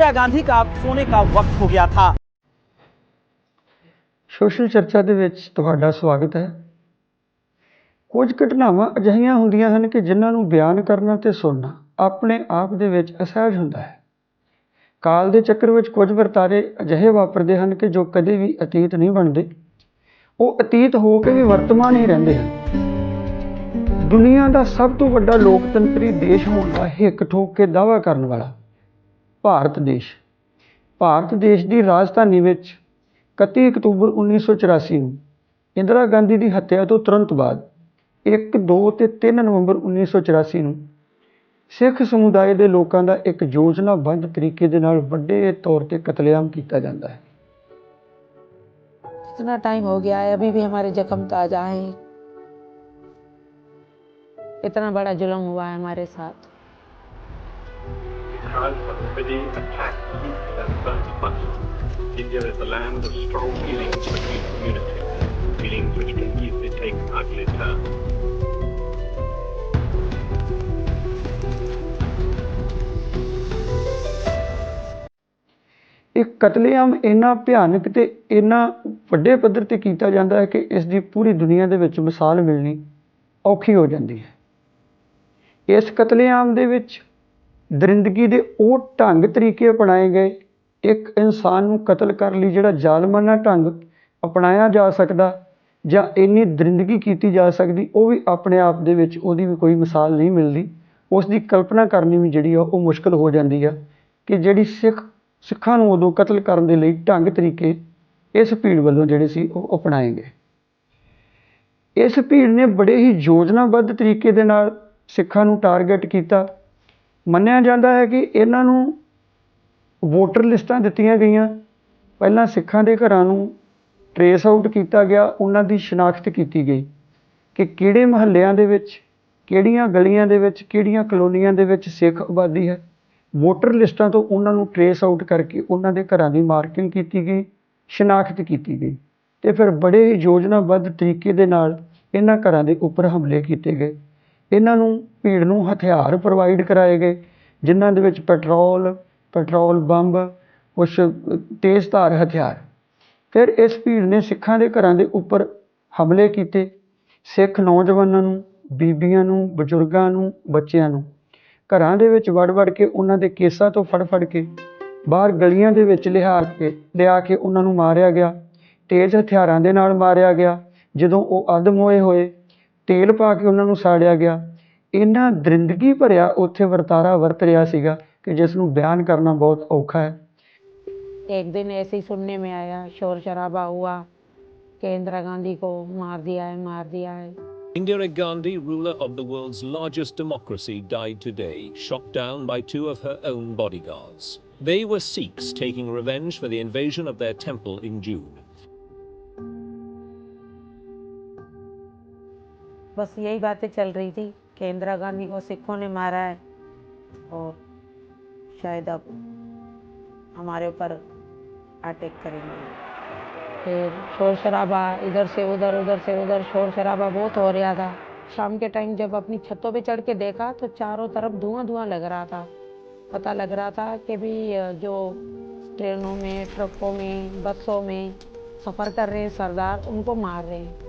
इंदिरा गांधी का सोने का वक्त हो गया था ਸੋਸ਼ਲ ਚਰਚਾ ਦੇ ਵਿੱਚ ਤੁਹਾਡਾ ਸਵਾਗਤ ਹੈ ਕੁਝ ਘਟਨਾਵਾਂ ਅਜਿਹੀਆਂ ਹੁੰਦੀਆਂ ਹਨ ਕਿ ਜਿਨ੍ਹਾਂ ਨੂੰ ਬਿਆਨ ਕਰਨਾ ਤੇ ਸੁਣਨਾ ਆਪਣੇ ਆਪ ਦੇ ਵਿੱਚ ਅਸਹਿਜ ਹੁੰਦਾ ਹੈ ਕਾਲ ਦੇ ਚੱਕਰ ਵਿੱਚ ਕੁਝ ਵਰਤਾਰੇ ਅਜਿਹੇ ਵਾਪਰਦੇ ਹਨ ਕਿ ਜੋ ਕਦੇ ਵੀ ਅਤੀਤ ਨਹੀਂ ਬਣਦੇ ਉਹ ਅਤੀਤ ਹੋ ਕੇ ਵੀ ਵਰਤਮਾਨ ਹੀ ਰਹਿੰਦੇ ਹਨ ਦੁਨੀਆ ਦਾ ਸਭ ਤੋਂ ਵੱਡਾ ਲੋਕਤੰਤਰੀ ਦੇਸ਼ ਹੋਣ ਦਾ ਹਿੱਕ ਠੋਕ ਕੇ ਦਾਅਵਾ ਕਰਨ ਵਾਲਾ ਭਾਰਤ ਦੇਸ਼ ਭਾਰਤ ਦੇਸ਼ ਦੀ ਰਾਜਧਾਨੀ ਵਿੱਚ 31 ਅਕਤੂਬਰ 1984 ਨੂੰ ਇੰਦਰਾ ਗਾਂਧੀ ਦੀ ਹੱਤਿਆ ਤੋਂ ਤੁਰੰਤ ਬਾਅਦ 1 2 ਤੇ 3 ਨਵੰਬਰ 1984 ਨੂੰ ਸਿੱਖ ਸਮੁਦਾਇ ਦੇ ਲੋਕਾਂ ਦਾ ਇੱਕ ਯੋਜਨਾਬੱਧ ਤਰੀਕੇ ਦੇ ਨਾਲ ਵੱਡੇ ਤੌਰ ਤੇ ਕਤਲੇਆਮ ਕੀਤਾ ਜਾਂਦਾ ਹੈ इतना टाइम हो गया है अभी भी हमारे जख्म ताजा हैं इतना बड़ा जुल्म हुआ है हमारे साथ because of the attack that burnt money. India is a land of strong feelings between communities, feelings which can easily take ugly turns. ਇਹ ਕਤਲੇਆਮ ਇੰਨਾ ਭਿਆਨਕ ਤੇ ਇੰਨਾ ਵੱਡੇ ਪੱਧਰ ਤੇ ਕੀਤਾ ਜਾਂਦਾ ਹੈ ਕਿ ਇਸ ਦੀ ਪੂਰੀ ਦੁਨੀਆ ਦੇ ਵਿੱਚ ਮਿਸਾਲ ਮਿਲਣੀ ਔਖੀ ਹੋ ਜਾਂਦੀ ਹੈ ਇਸ ਕਤਲੇਆਮ ਦੇ ਵਿੱਚ ਦਰਿੰਦਗੀ ਦੇ ਉਹ ਢੰਗ ਤਰੀਕੇ ਅਪਣਾਏ ਗਏ। ਇੱਕ ਇਨਸਾਨ ਨੂੰ ਕਤਲ ਕਰਨ ਲਈ ਜਿਹੜਾ ਜ਼ਾਲਮਾਨਾ ਢੰਗ ਅਪਣਾਇਆ ਜਾ ਸਕਦਾ ਜਾਂ ਇੰਨੀ ਦਰਿੰਦਗੀ ਕੀਤੀ ਜਾ ਸਕਦੀ, ਉਹ ਵੀ ਆਪਣੇ ਆਪ ਦੇ ਵਿੱਚ ਉਹਦੀ ਵੀ ਕੋਈ ਮਿਸਾਲ ਨਹੀਂ ਮਿਲਦੀ। ਉਸ ਦੀ ਕਲਪਨਾ ਕਰਨੀ ਵੀ ਜਿਹੜੀ ਆ, ਉਹ ਮੁਸ਼ਕਲ ਹੋ ਜਾਂਦੀ ਆ ਕਿ ਜਿਹੜੀ ਸਿੱਖ, ਸਿੱਖਾਂ ਨੂੰ ਉਦੋਂ ਕਤਲ ਕਰਨ ਦੇ ਲਈ ਢੰਗ ਤਰੀਕੇ ਇਸ ਭੀੜ ਵੱਲੋਂ ਜਿਹੜੇ ਸੀ, ਉਹ ਅਪਣਾਏ ਗਏ। ਇਸ ਭੀੜ ਨੇ ਬੜੇ ਹੀ ਯੋਜਨਾਬੱਧ ਤਰੀਕੇ ਦੇ ਨਾਲ ਸਿੱਖਾਂ ਨੂੰ ਟਾਰਗੇਟ ਕੀਤਾ। ਮੰਨਿਆ ਜਾਂਦਾ ਹੈ ਕਿ ਇਹਨਾਂ ਨੂੰ ਵੋਟਰ ਲਿਸਟਾਂ ਦਿੱਤੀਆਂ ਗਈਆਂ। ਪਹਿਲਾਂ ਸਿੱਖਾਂ ਦੇ ਘਰਾਂ ਨੂੰ ਟਰੇਸ ਆਊਟ ਕੀਤਾ ਗਿਆ, ਉਹਨਾਂ ਦੀ ਸ਼ਨਾਖਤ ਕੀਤੀ ਗਈ ਕਿ ਕਿਹੜੇ ਮਹੱਲਿਆਂ ਦੇ ਵਿੱਚ, ਕਿਹੜੀਆਂ ਗਲੀਆਂ ਦੇ ਵਿੱਚ, ਕਿਹੜੀਆਂ ਕਲੋਨੀਆਂ ਦੇ ਵਿੱਚ ਸਿੱਖ ਆਬਾਦੀ ਹੈ। ਵੋਟਰ ਲਿਸਟਾਂ ਤੋਂ ਉਹਨਾਂ ਨੂੰ ਟਰੇਸ ਆਊਟ ਕਰਕੇ ਉਹਨਾਂ ਦੇ ਘਰਾਂ ਦੀ ਮਾਰਕਿੰਗ ਕੀਤੀ ਗਈ, ਸ਼ਨਾਖਤ ਕੀਤੀ ਗਈ ਤੇ ਫਿਰ ਬੜੇ ਹੀ ਯੋਜਨਾਬੱਧ ਤਰੀਕੇ ਦੇ ਨਾਲ ਇਹਨਾਂ ਘਰਾਂ ਦੇ ਉੱਪਰ ਹਮਲੇ ਕੀਤੇ ਗਏ। ਇਹਨਾਂ ਨੂੰ ਭੀੜ ਨੂੰ ਹਥਿਆਰ ਪ੍ਰੋਵਾਈਡ ਕਰਵਾਏ ਗਏ, ਜਿਨ੍ਹਾਂ ਦੇ ਵਿੱਚ ਪੈਟਰੋਲ ਪੈਟਰੋਲ ਬੰਬ, ਕੁਛ ਤੇਜ਼ਧਾਰ ਹਥਿਆਰ। ਫਿਰ ਇਸ ਭੀੜ ਨੇ ਸਿੱਖਾਂ ਦੇ ਘਰਾਂ ਦੇ ਉੱਪਰ ਹਮਲੇ ਕੀਤੇ। ਸਿੱਖ ਨੌਜਵਾਨਾਂ ਨੂੰ, ਬੀਬੀਆਂ ਨੂੰ, ਬਜ਼ੁਰਗਾਂ ਨੂੰ, ਬੱਚਿਆਂ ਨੂੰ। ਘਰਾਂ ਦੇ ਵਿੱਚ ਵੜ ਵੜ ਕੇ ਉਹਨਾਂ ਦੇ ਕੇਸਾਂ ਤੋਂ ਫੜ ਫੜ ਕੇ, ਬਾਹਰ ਗਲੀਆਂ ਦੇ ਵਿੱਚ ਲਿਆ ਕੇ ਲਿਆ ਕੇ ਉਹਨਾਂ ਨੂੰ ਮਾਰਿਆ ਗਿਆ। ਤੇਜ਼ ਹਥਿਆਰਾਂ ਦੇ ਨਾਲ ਮਾਰਿਆ ਗਿਆ। ਜਦੋਂ ਉਹ ਅਦਮ ਹੋਏ ਹੋਏ, ਤੇਲ ਪਾ ਕੇ ਉਹਨਾਂ ਨੂੰ ਸਾੜਿਆ ਗਿਆ। ਇੰਨਾ ਦਰਿੰਦਗੀ ਭਰਿਆ ਉੱਥੇ ਵਰਤਾਰਾ ਵਰਤ ਰਿਹਾ ਸੀਗਾ ਕਿ ਜਿਸ ਨੂੰ ਬਿਆਨ ਕਰਨਾ ਬਹੁਤ ਔਖਾ ਹੈ एक दिन ऐसे ही सुनने में आया शोर शराबा हुआ कि इंदिरा गांधी को मार दिया है मार दिया है Indira Gandhi, ruler of the world's largest democracy, died today, shot down by two of her own bodyguards. They were Sikhs taking revenge for the invasion of their temple in June. बस यही बातें चल रही थी कि इंदिरा गांधी को सिखों ने मारा है और शायद अब हमारे ऊपर अटैक करेंगे। फिर शोर शराबा इधर से उधर उधर से उधर शोर शराबा बहुत हो रहा था। शाम के टाइम जब अपनी छतों पे चढ़ के देखा तो चारों तरफ़ धुआँ धुआँ लग रहा था। पता लग रहा था कि भी जो ट्रेनों में, ट्रकों में, बसों में सफ़र कर रहे हैं सरदार, उनको मार रहे हैं।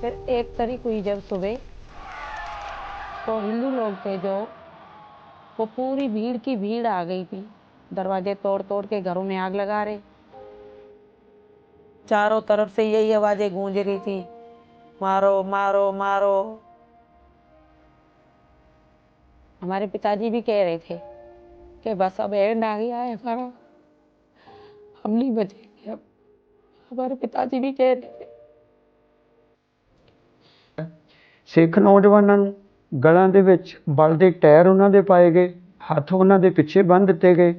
फिर एक तारीख हुई जब सुबह तो हिंदू लोग थे जो, वो पूरी भीड़ की भीड़ आ गई थी। दरवाजे तोड़ तोड़ के घरों में आग लगा रहे। चारों तरफ़ से यही आवाज़ें गूंज रही थी, मारो मारो मारो। हमारे पिताजी भी कह रहे थे कि बस अब एंड आ गया है हमारा। हम नहीं बचेंगे अब। हमारे पिताजी भी कह रहे ਸਿੱਖ ਨੌਜਵਾਨਾਂ ਨੂੰ ਗਲਾਂ ਦੇ ਵਿੱਚ ਬਲ ਦੇ ਟਾਇਰ ਉਹਨਾਂ ਦੇ ਪਾਏ ਗਏ, ਹੱਥ ਉਹਨਾਂ ਦੇ ਪਿੱਛੇ ਬੰਨ੍ਹ ਦਿੱਤੇ ਗਏ।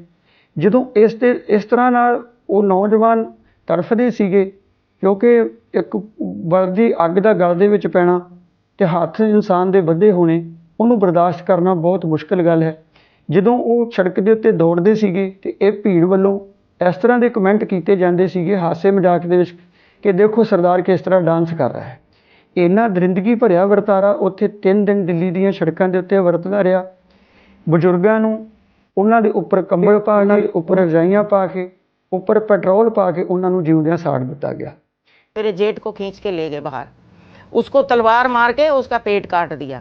ਜਦੋਂ ਇਸ ਤੇ, ਇਸ ਤਰ੍ਹਾਂ ਨਾਲ ਉਹ ਨੌਜਵਾਨ ਤੜਫਦੇ ਸੀਗੇ, ਕਿਉਂਕਿ ਇੱਕ ਬਲ ਅੱਗ ਦਾ ਗਲ ਦੇ ਵਿੱਚ ਪੈਣਾ ਅਤੇ ਹੱਥ ਇਨਸਾਨ ਦੇ ਵੱਧੇ ਹੋਣੇ, ਉਹਨੂੰ ਬਰਦਾਸ਼ਤ ਕਰਨਾ ਬਹੁਤ ਮੁਸ਼ਕਲ ਗੱਲ ਹੈ। ਜਦੋਂ ਉਹ ਸੜਕ ਦੇ ਉੱਤੇ ਦੌੜਦੇ ਸੀਗੇ ਤੇ ਇਹ ਭੀੜ ਵੱਲੋਂ ਇਸ ਤਰ੍ਹਾਂ ਦੇ ਕਮੈਂਟ ਕੀਤੇ ਜਾਂਦੇ ਸੀਗੇ ਹਾਸੇ ਮਜ਼ਾਕ ਦੇ ਵਿੱਚ ਕਿ ਦੇਖੋ ਸਰਦਾਰ ਕਿਸ ਤਰ੍ਹਾਂ ਡਾਂਸ ਕਰ ਰਿਹਾ ਹੈ। ਇੰਨਾ ਦਰਿੰਦਗੀ ਭਰਿਆ ਵਰਤਾਰਾ ਉੱਥੇ 3 ਦਿਨ ਦਿੱਲੀ ਦੀਆਂ ਸੜਕਾਂ ਦੇ ਉੱਤੇ ਵਰਤਦਾ ਰਿਹਾ ਬਜ਼ੁਰਗਾਂ ਨੂੰ ਉਹਨਾਂ ਦੇ ਉੱਪਰ ਕੰਬਲ ਪਾ ਉਹਨਾਂ ਦੇ ਉੱਪਰ ਰਜਾਈਆਂ ਪਾ ਕੇ ਉੱਪਰ ਪੈਟਰੋਲ ਪਾ ਕੇ ਉਹਨਾਂ ਨੂੰ ਜਿਉਂਦਿਆਂ ਸਾੜ ਦਿੱਤਾ ਗਿਆ मेरे जेठ को खींच के ले गए बाहर उसको तलवार मार के उसका पेट काट दिया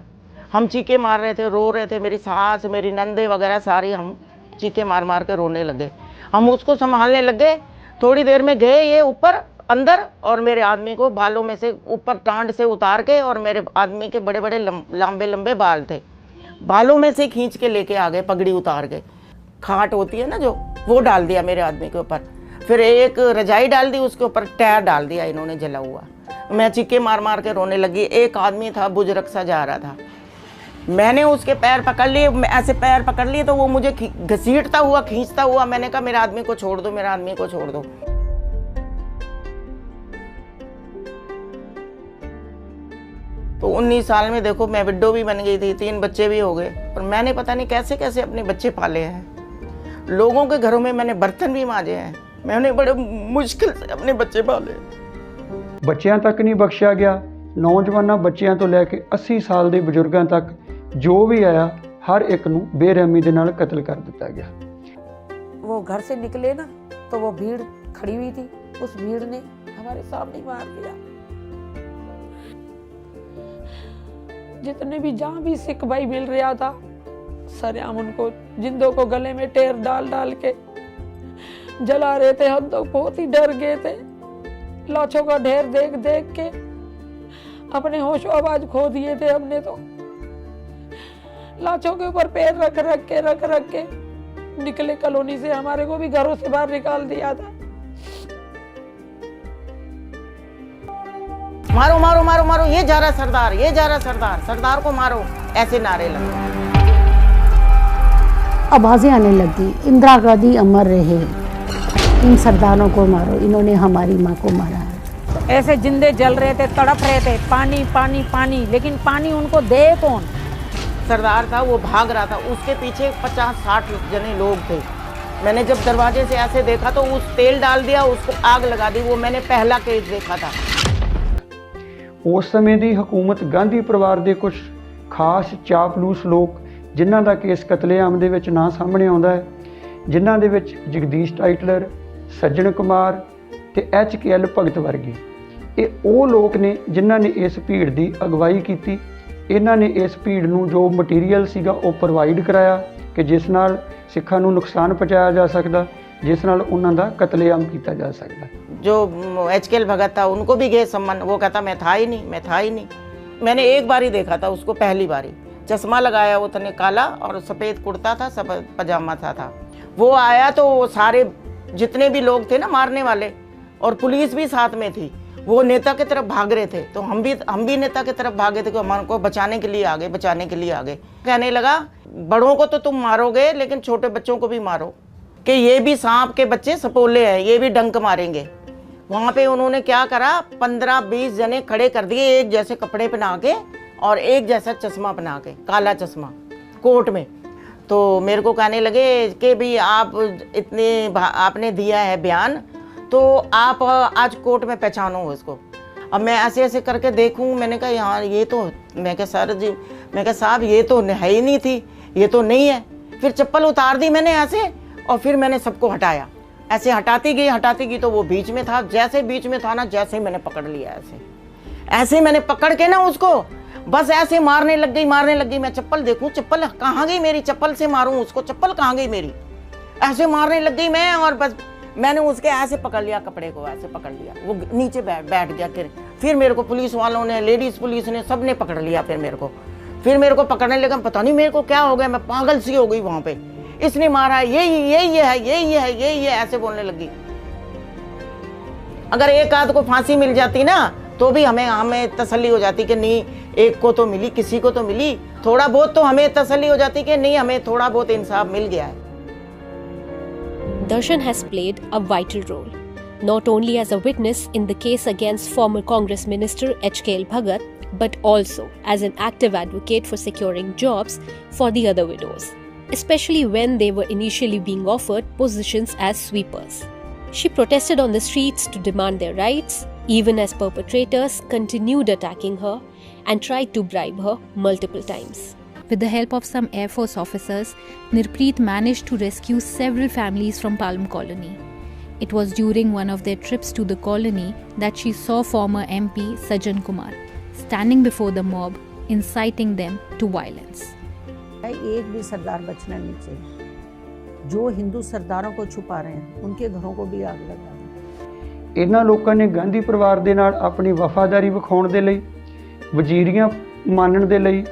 हम चीखे मार रहे थे रो रहे थे मेरी सास मेरी नंदे वगैरह सारी हम चीखे मार मार के रोने लगे हम उसको संभालने लगे थोड़ी देर में गए ये ऊपर अंदर और मेरे आदमी को बालों में से ऊपर टांड से उतार के और मेरे आदमी के बड़े बड़े लंबे लंबे बाल थे। बालों में से खींच के लेके आ गए, पगड़ी उतार के। खाट होती है ना जो, वो डाल दिया मेरे आदमी के ऊपर। फिर एक रजाई डाल दी उसके ऊपर टायर डाल दिया इन्होंने जला हुआ। मैं चिक्के मार मार के रोने लगी। एक आदमी था बुज़ुर्ग सा जा रहा था। मैंने उसके पैर पकड़ लिए ऐसे पैर पकड़ लिए तो वो मुझे घसीटता हुआ, खींचता हुआ मैंने कहा, मेरे आदमी को छोड़ दो, मेरे आदमी को छोड़ दो। तो 19 साल में देखो मैं विडो भी बन गई थी तीन बच्चे भी हो गए पर मैंने पता नहीं कैसे कैसे अपने बच्चे पाले हैं लोगों के घरों में मैंने बर्तन भी मांजे हैं मैंने बड़े मुश्किल से अपने बच्चे पाले ਬੱਚਿਆਂ ਤੱਕ ਨਹੀਂ ਬਖਸ਼ਿਆ ਗਿਆ ਨੌਜਵਾਨਾਂ ਬੱਚਿਆਂ ਤੋਂ ਲੈ ਕੇ 80 ਸਾਲ ਦੇ ਬਜ਼ੁਰਗਾਂ ਤੱਕ ਜੋ ਵੀ ਆਇਆ ਹਰ ਇੱਕ ਨੂੰ ਬੇਰਹਿਮੀ ਦੇ ਨਾਲ ਕਤਲ ਕਰ ਦਿੱਤਾ ਗਿਆ वो घर से निकले ना तो वो भीड़ खड़ी हुई थी उस भीड़ ने हमारे सामने मार दिया जितने भी जहाँ भी सिख भाई मिल रहा था, सरेआम उनको जिंदों को गले में टेर डाल डाल के जला रहे थे। हम तो बहुत ही डर गए थे। लाशों का ढेर देख देख के अपने होशो आवाज़ खो दिए थे हमने तो। लाशों के ऊपर पैर रख रख के, रख रख के निकले कॉलोनी से। हमारे को भी घरों से बाहर निकाल दिया था। मारो मारो मारो मारो ये जा रहा सरदार ये जा रहा सरदार सरदार को मारो ऐसे नारे लगे आवाज़ें आने लगी इंदिरा गांधी अमर रहे इन सरदारों को मारो इन्होंने हमारी माँ को मारा है। ऐसे जिंदे जल रहे थे तड़प रहे थे पानी पानी पानी लेकिन पानी उनको दे कौन? सरदार था वो भाग रहा था उसके पीछे पचास साठ जने लोग थे। मैंने जब दरवाजे से ऐसे देखा तो उस तेल डाल दिया उसको आग लगा दी वो मैंने पहला केस देखा था। ਉਸ ਸਮੇਂ ਦੀ ਹਕੂਮਤ ਗਾਂਧੀ ਪਰਿਵਾਰ ਦੇ ਕੁਝ ਖਾਸ ਚਾਪਲੂਸ ਲੋਕ, ਜਿਨ੍ਹਾਂ ਦਾ ਕੇਸ ਕਤਲੇਆਮ ਦੇ ਵਿੱਚ ਨਾਂ ਸਾਹਮਣੇ ਆਉਂਦਾ ਹੈ, ਜਿਨ੍ਹਾਂ ਦੇ ਵਿੱਚ ਜਗਦੀਸ਼ ਟਾਈਟਲਰ, ਸੱਜਣ ਕੁਮਾਰ ਤੇ ਐਚ ਕੇ ਐਲ ਭਗਤ ਵਰਗੇ। ਇਹ ਉਹ ਲੋਕ ਨੇ ਜਿਨ੍ਹਾਂ ਨੇ ਇਸ ਭੀੜ ਦੀ ਅਗਵਾਈ ਕੀਤੀ। ਇਹਨਾਂ ਨੇ ਇਸ ਭੀੜ ਨੂੰ ਜੋ ਮਟੀਰੀਅਲ ਸੀਗਾ ਉਹ ਪ੍ਰੋਵਾਈਡ ਕਰਾਇਆ ਕਿ ਜਿਸ ਨਾਲ ਸਿੱਖਾਂ ਨੂੰ ਨੁਕਸਾਨ ਪਹੁੰਚਾਇਆ ਜਾ ਸਕਦਾ, ਜਿਸ ਨਾਲ ਉਹਨਾਂ ਦਾ ਕਤਲੇਆਮ ਕੀਤਾ ਜਾ ਸਕਦਾ। जो एच के भगत था, उनको भी गए सम्मान, वो कहता, मैं था ही नहीं, मैं था ही नहीं। मैंने एक बार ही देखा था, उसको पहली बारी। चश्मा लगाया वो तने काला और सफ़ेद कुर्ता था सफ़ेद पजामा था था। वो आया तो वो सारे, जितने भी लोग थे ना मारने वाले, और पुलिस भी साथ में थी, वो नेता की तरफ़ भाग रहे थे। तो हम भी हम भी नेता की तरफ़ भागे थे कि हमारे को बचाने के लिए आगे बचाने के लिए आगे कहने लगा, बड़ों को तो तुम मारोगे, लेकिन छोटे बच्चों को भी मारो, कि ये भी सांप के बच्चे सपोले हैं, ये भी डंक मारेंगे। वहाँ पे उन्होंने क्या करा? पंद्रह बीस जने खड़े कर दिए, एक जैसे कपड़े पहना के और एक जैसा चश्मा पहना के, काला चश्मा कोट में। तो मेरे को कहने लगे कि भी आप इतने आपने दिया है बयान तो आप, आज कोर्ट में पहचानो इसको अब मैं ऐसे ऐसे करके देखूँ, मैंने कहा यहाँ ये तो मैं कहा, सर जी, मैं कहा, साहब, ये तो है ही नहीं थी, ये तो नहीं है। फिर चप्पल उतार दी मैंने ऐसे और फिर मैंने सबको हटाया। ऐसे हटाती गई हटाती गई तो वो बीच में था। जैसे बीच में था ना, जैसे मैंने पकड़ लिया ऐसे। ऐसे मैंने पकड़ के ना उसको, बस ऐसे मारने लग गई, मारने लग गई। मैं चप्पल देखूँ, चप्पल कहाँ गई मेरी? चप्पल से मारूं उसको? चप्पल कहाँ गई मेरी? ऐसे मारने लग गई मैं और बस मैंने उसके ऐसे पकड़ लिया, कपड़े को ऐसे पकड़ लिया। वो नीचे बैठ बैठ गया, फिर फिर मेरे को पुलिस वालों ने, लेडीज़ पुलिस ने सबने पकड़ लिया फिर मेरे को। फिर मेरे को पकड़ने लगा, पता नहीं मेरे को क्या हो गया, मैं पागल सी हो गई वहाँ पे। इसने मारा ये ये ये है ये ये है ये ये ऐसे बोलने लगी अगर एक आध को फांसी मिल जाती ना तो भी हमें हमें तसल्ली हो जाती कि नहीं एक को तो मिली किसी को तो मिली थोड़ा बहुत तो हमें तसल्ली हो जाती कि नहीं हमें थोड़ा बहुत इंसाफ मिल गया है Darshan has played a vital role, not only as a witness in the case against former Congress Minister H.K.L. Bhagat, but also as an active advocate for securing jobs for the other widows, Especially when they were initially being offered positions as sweepers. She protested on the streets to demand their rights, even as perpetrators continued attacking her and tried to bribe her multiple times. With the help of some Air Force officers, Nirpreet managed to rescue several families from Palm Colony. It was during one of their trips to the colony that she saw former MP Sajan Kumar standing before the mob, inciting them to violence. एक भी सरदार बचना नहीं चाहिए जो हिंदू सरदारों को छुपा रहे हैं उनके घरों को भी आग लगा दें ਇਹਨਾਂ ਲੋਕਾਂ ਨੇ ਗਾਂਧੀ ਪਰਿਵਾਰ ਦੇ ਨਾਲ ਆਪਣੀ ਵਫਾਦਾਰੀ ਵਿਖਾਉਣ ਦੇ ਲਈ ਵਜ਼ੀਰੀਆਂ ਮੰਨਣ ਦੇ ਲਈ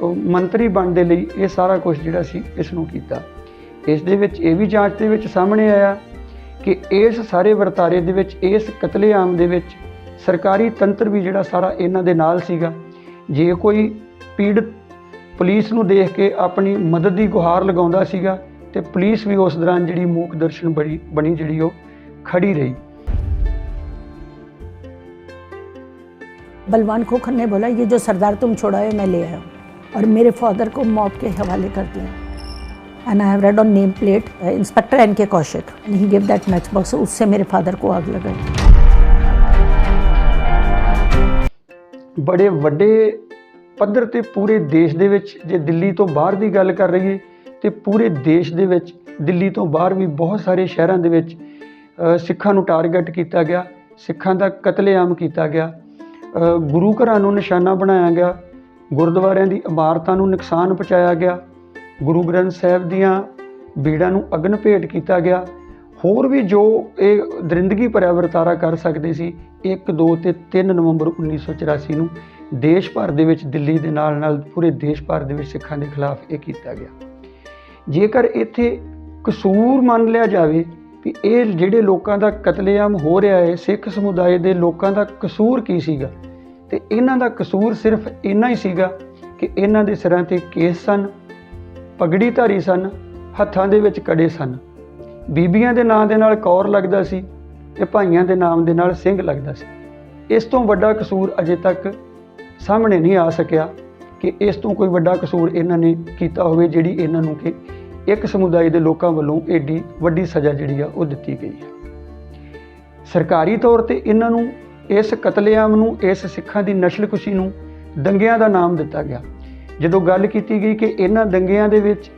ਉਹ ਮੰਤਰੀ ਬਣਨ ਦੇ ਲਈ ਇਹ ਸਾਰਾ ਕੁਝ ਜਿਹੜਾ ਸੀ ਇਸ ਨੂੰ ਕੀਤਾ ਇਸ ਦੇ ਵਿੱਚ ਇਹ ਵੀ ਜਾਂਚ ਦੇ ਵਿੱਚ ਸਾਹਮਣੇ ਆਇਆ ਕਿ ਇਸ ਸਾਰੇ ਵਰਤਾਰੇ ਦੇ ਵਿੱਚ ਇਸ ਕਤਲੇਆਮ ਦੇ ਵਿੱਚ ਸਰਕਾਰੀ ਤੰਤਰ ਵੀ ਜਿਹੜਾ ਸਾਰਾ ਇਹਨਾਂ ਦੇ ਨਾਲ ਸੀਗਾ ਜੇ ਕੋਈ ਪੀੜਤ ਪੁਲਿਸ ਨੂੰ ਦੇਖ ਕੇ ਆਪਣੀ ਮਦਦ ਦੀ ਗੁਹਾਰ ਲਗਾਉਂਦਾ ਸੀਗਾ ਤੇ ਪੁਲਿਸ ਵੀ ਉਸ ਦੌਰਾਨ ਜਿਹੜੀ ਮੂਕ ਦਰਸ਼ਨ ਬਣੀ ਬਣੀ ਜਿਹੜੀ ਉਹ ਖੜੀ ਰਹੀ बलवान खोखर ने बोला ये जो सरदार तुम छोड़ाए मैं ले आया हूँ और मेरे फादर को मौत के हवाले कर दिया and I have red on name plate inspector N K Kaushik and he give that match box उससे मेरे फादर को आग लगाई ਬੜੇ ਵੱਡੇ ਪੱਧਰ ਤੇ ਪੂਰੇ ਦੇਸ਼ ਦੇ ਵਿੱਚ, ਜੇ ਦਿੱਲੀ ਤੋਂ ਬਾਹਰ ਦੀ ਗੱਲ ਕਰ ਲਈਏ ਤੇ ਪੂਰੇ ਦੇਸ਼ ਦੇ ਵਿੱਚ, ਦਿੱਲੀ ਤੋਂ ਬਾਹਰ ਵੀ ਬਹੁਤ ਸਾਰੇ ਸ਼ਹਿਰਾਂ ਦੇ ਵਿੱਚ ਸਿੱਖਾਂ ਨੂੰ ਟਾਰਗੇਟ ਕੀਤਾ ਗਿਆ, ਸਿੱਖਾਂ ਦਾ ਕਤਲੇਆਮ ਕੀਤਾ ਗਿਆ ਗੁਰੂ ਘਰਾਂ ਨੂੰ ਨਿਸ਼ਾਨਾ ਬਣਾਇਆ ਗਿਆ, ਗੁਰਦੁਆਰਿਆਂ ਦੀ ਇਮਾਰਤਾਂ ਨੂੰ ਨੁਕਸਾਨ ਪਹੁੰਚਾਇਆ ਗਿਆ, ਗੁਰੂ ਗ੍ਰੰਥ ਸਾਹਿਬ ਦੀਆਂ ਬੀੜਾਂ ਨੂੰ ਅਗਨ ਭੇਟ ਕੀਤਾ ਗਿਆ। ਹੋਰ ਵੀ ਜੋ ਇਹ ਦਰਿੰਦਗੀ ਭਰਿਆ ਵਰਤਾਰਾ ਕਰ ਸਕਦੇ ਸੀ 1 2 ਤੇ 3 ਨਵੰਬਰ 1984 ਨੂੰ ਦੇਸ਼ ਭਰ ਦੇ ਵਿੱਚ ਦਿੱਲੀ ਦੇ ਨਾਲ ਨਾਲ ਪੂਰੇ ਦੇਸ਼ ਭਰ ਦੇ ਵਿੱਚ ਸਿੱਖਾਂ ਦੇ ਖਿਲਾਫ ਇਹ ਕੀਤਾ ਗਿਆ। ਜੇਕਰ ਇੱਥੇ ਕਸੂਰ ਮੰਨ ਲਿਆ ਜਾਵੇ ਕਿ ਇਹ ਜਿਹੜੇ ਲੋਕਾਂ ਦਾ ਕਤਲੇਆਮ ਹੋ ਰਿਹਾ ਹੈ, ਸਿੱਖ ਸਮੁਦਾਇ ਦੇ ਲੋਕਾਂ ਦਾ ਕਸੂਰ ਕੀ ਸੀਗਾ, ਤੇ ਇਹਨਾਂ ਦਾ ਕਸੂਰ ਸਿਰਫ ਇੰਨਾ ਹੀ ਸੀਗਾ ਕਿ ਇਹਨਾਂ ਦੇ ਸਿਰਾਂ ਤੇ ਕੇਸ ਸਨ ਪਗੜੀ ਧਾਰੀ ਸਨ, ਹੱਥਾਂ ਦੇ ਵਿੱਚ ਕੜੇ ਸਨ। ਬੀਬੀਆਂ ਦੇ ਨਾਂ ਦੇ ਨਾਲ ਕੌਰ ਲੱਗਦਾ ਸੀ ਤੇ ਭਾਈਆਂ ਦੇ ਨਾਮ ਦੇ ਨਾਲ ਸਿੰਘ ਲੱਗਦਾ ਸੀ। ਇਸ ਤੋਂ ਵੱਡਾ ਕਸੂਰ ਅਜੇ ਤੱਕ ਸਾਹਮਣੇ ਨਹੀਂ ਆ ਸਕਿਆ ਕਿ ਇਸ ਤੋਂ ਕੋਈ ਵੱਡਾ ਕਸੂਰ ਇਹਨਾਂ ਨੇ ਕੀਤਾ ਹੋਵੇ ਜਿਹੜੀ ਇਹਨਾਂ ਨੂੰ ਕਿ ਇੱਕ ਸਮੁਦਾਇ ਦੇ ਲੋਕਾਂ ਵੱਲੋਂ ਏਡੀ ਵੱਡੀ ਸਜ਼ਾ ਜਿਹੜੀ ਆ ਉਹ ਦਿੱਤੀ ਗਈ ਹੈ। ਸਰਕਾਰੀ ਤੌਰ ਤੇ ਇਹਨਾਂ ਨੂੰ ਇਸ ਕਤਲੇਆਮ ਨੂੰ ਇਸ ਸਿੱਖਾਂ ਦੀ ਨਸਲਕੁਸ਼ੀ ਨੂੰ ਦੰਗਿਆਂ ਦਾ ਨਾਮ ਦਿੱਤਾ ਗਿਆ। ਜਦੋਂ ਗੱਲ ਕੀਤੀ ਗਈ ਕਿ ਇਹਨਾਂ ਦੰਗਿਆਂ ਦੇ ਵਿੱਚ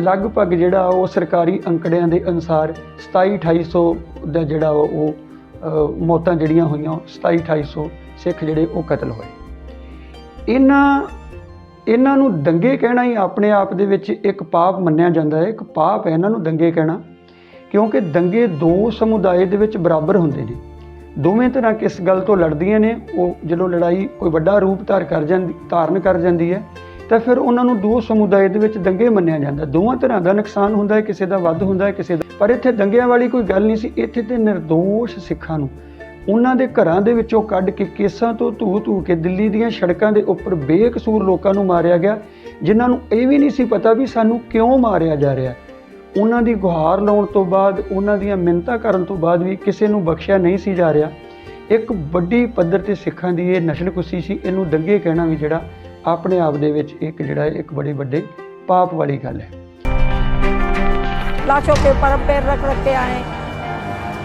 ਲਗਭਗ ਜਿਹੜਾ ਉਹ ਸਰਕਾਰੀ ਅੰਕੜਿਆਂ ਦੇ ਅਨੁਸਾਰ 27 2800 ਦਾ ਜਿਹੜਾ ਉਹ ਉਹ, ਮੌਤਾਂ ਜਿਹੜੀਆਂ ਹੋਈਆਂ 27 2800 ਸਿੱਖ ਜਿਹੜੇ ਉਹ ਕਤਲ ਹੋਏ। ਇਹਨਾਂ ਇਹਨਾਂ ਨੂੰ ਦੰਗੇ ਕਹਿਣਾ ਹੀ ਆਪਣੇ ਆਪ ਦੇ ਵਿੱਚ ਇੱਕ ਪਾਪ ਮੰਨਿਆ ਜਾਂਦਾ ਹੈ, ਇੱਕ ਪਾਪ ਹੈ ਇਹਨਾਂ ਨੂੰ ਦੰਗੇ ਕਹਿਣਾ, ਕਿਉਂਕਿ ਦੰਗੇ ਦੋ ਸਮੁਦਾਇ ਦੇ ਵਿੱਚ ਬਰਾਬਰ ਹੁੰਦੇ ਨੇ। ਦੋਵੇਂ ਤਰ੍ਹਾਂ ਕਿਸ ਗੱਲ ਤੋਂ ਲੜਦੀਆਂ ਨੇ, ਉਹ ਜਦੋਂ ਲੜਾਈ ਕੋਈ ਵੱਡਾ ਰੂਪ ਧਾਰ ਕਰ ਜਾਂਦੀ, ਧਾਰਨ ਕਰ ਜਾਂਦੀ ਹੈ, ਤਾਂ ਫਿਰ ਉਹਨਾਂ ਨੂੰ ਦੋ ਸਮੁਦਾਇ ਦੇ ਵਿੱਚ ਦੰਗੇ ਮੰਨਿਆ ਜਾਂਦਾ। ਦੋਵਾਂ ਤਰ੍ਹਾਂ ਦਾ ਨੁਕਸਾਨ ਹੁੰਦਾ ਹੈ, ਕਿਸੇ ਦਾ ਵੱਧ ਹੁੰਦਾ ਹੈ, ਕਿਸੇ ਦਾ ਪਰ ਇੱਥੇ ਦੰਗਿਆਂ ਵਾਲੀ ਕੋਈ ਗੱਲ ਨਹੀਂ ਸੀ, ਇੱਥੇ ਤੇ નિર્ਦੋਸ਼ ਸਿੱਖਾਂ ਨੂੰ ਉਹਨਾਂ ਦੇ ਘਰਾਂ ਦੇ ਵਿੱਚੋਂ ਕੱਢ ਕੇ ਕੇਸਾਂ ਤੋਂ ਧੂ ਧੂ ਕੇ ਦਿੱਲੀ ਦੀਆਂ ਸੜਕਾਂ ਦੇ ਉੱਪਰ ਬੇਕਸੂਰ ਲੋਕਾਂ ਨੂੰ ਮਾਰਿਆ ਗਿਆ, ਜਿਨ੍ਹਾਂ ਨੂੰ ਇਹ ਵੀ ਨਹੀਂ ਸੀ ਪਤਾ ਵੀ ਸਾਨੂੰ ਕਿਉਂ ਮਾਰਿਆ ਜਾ ਰਿਹਾ। ਉਹਨਾਂ ਦੀ ਗੁਹਾਰ ਲਾਉਣ ਤੋਂ ਬਾਅਦ, ਉਹਨਾਂ ਦੀਆਂ ਮਿੰਤਾ ਕਰਨ ਤੋਂ ਬਾਅਦ ਵੀ ਕਿਸੇ ਨੂੰ ਬਖਸ਼ਿਆ ਨਹੀਂ ਸੀ ਜਾ ਰਿਹਾ। ਇੱਕ ਵੱਡੀ ਪੱਧਰ ਤੇ ਸਿੱਖਾਂ ਦੀ ਇਹ ਨਸ਼ਲਕੁਸ਼ੀ ਸੀ, ਇਹਨੂੰ ਦੰਗੇ ਕਹਿਣਾ ਵੀ ਜਿਹੜਾ ਆਪਣੇ ਆਪ ਦੇ ਵਿੱਚ ਇੱਕ ਜਿਹੜਾ ਇੱਕ ਬੜੀ ਵੱਡੇ ਪਾਪ ਵਾਲੀ ਗੱਲ ਹੈ। ਲਾਸ਼ੋਂ ਕੇ ਪਰਮ ਰੱਖ ਰੱਖ ਕੇ ਆਏ।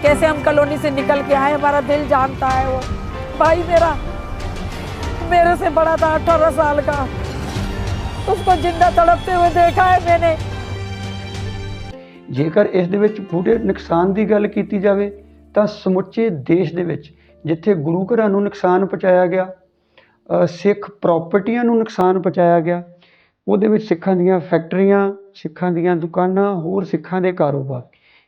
कैसे हम कॉलोनी से निकल के आए हमारा दिल जानता है वो भाई मेरा मेरे से बड़ा था अठारह साल का उसको जिंदा तड़पते हुए देखा है मैंने ਜੇਕਰ ਇਸ ਦੇ ਵਿੱਚ ਪੂਰੇ ਨੁਕਸਾਨ ਦੀ ਗੱਲ ਕੀਤੀ ਜਾਵੇ ਤਾਂ ਸਮੁੱਚੇ ਦੇਸ਼ ਦੇ ਵਿੱਚ ਜਿੱਥੇ ਗੁਰੂ ਘਰਾਂ ਨੂੰ ਨੁਕਸਾਨ ਪਹੁੰਚਾਇਆ ਗਿਆ ਅ, ਸਿੱਖ ਪ੍ਰਾਪਰਟੀਆਂ ਨੂੰ ਨੁਕਸਾਨ ਪਹੁੰਚਾਇਆ ਗਿਆ ਉਹਦੇ ਵਿੱਚ ਸਿੱਖਾਂ ਦੀਆਂ ਫੈਕਟਰੀਆਂ ਸਿੱਖਾਂ ਦੀਆਂ ਦੁਕਾਨਾਂ ਹੋਰ ਸਿੱਖਾਂ ਦੇ ਕਾਰੋਬਾਰ